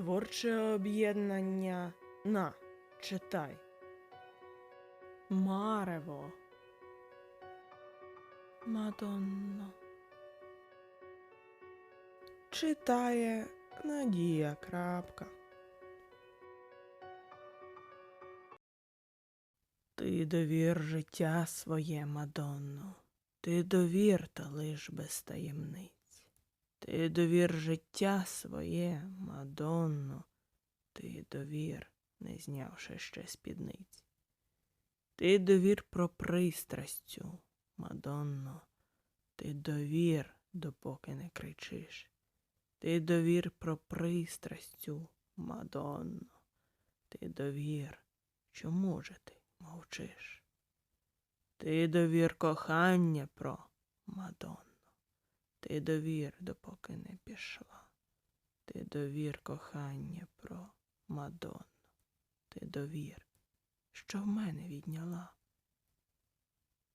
Творче об'єднання на читай. Марево. Мадонно. Читає Надія Крапка. Ти довір життя своє, Мадонно, ти довір та лиш без таємниць. Ти довір життя своє, Мадонно, ти довір, не знявши ще спідниць. Ти довір про пристрастю, Мадонно, ти довір, допоки не кричиш. Ти довір про пристрастю, Мадонно, ти довір, чому же ти мовчиш? Ти довір кохання про Мадонно. Ти довір, допоки не пішла. Ти довір кохання про Мадонну. Ти довір, що в мене відняла.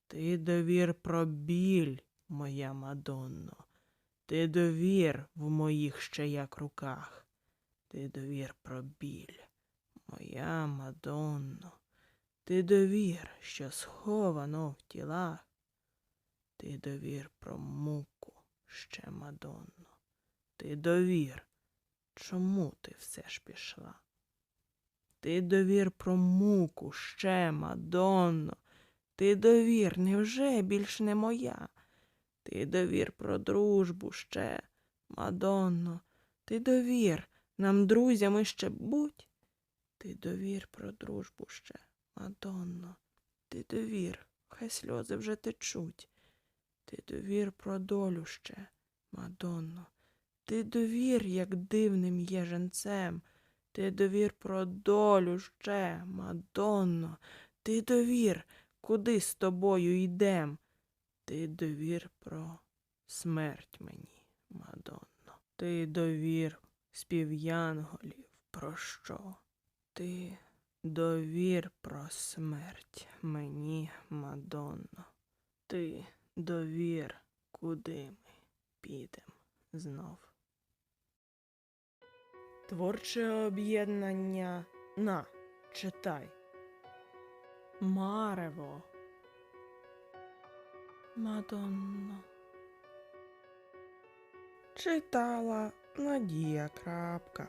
Ти довір про біль, моя Мадонно. Ти довір в моїх ще як руках. Ти довір про біль, моя Мадонно. Ти довір, що сховано в тілах. Ти довір про муку ще, Мадонно. Ти довір, чому ти все ж пішла? Ти довір про муку ще, Мадонно. Ти довір, невже більш не моя? Ти довір про дружбу ще, Мадонно. Ти довір, нам друзями ще будь. Ти довір про дружбу ще, Мадонно. Ти довір, хай сльози вже течуть. Ти довір про долю ще, Мадонно. Ти довір, як дивним є женцем. Ти довір про долю ще, Мадонно. Ти довір, куди з тобою йдем. Ти довір про смерть мені, Мадонно. Ти довір спів'янголів, про що? Ти довір про смерть мені, Мадонно. Ти довір, куди ми підем знов. Творче об'єднання на читай. Марево. Мадонно. Читала Надія Крапка.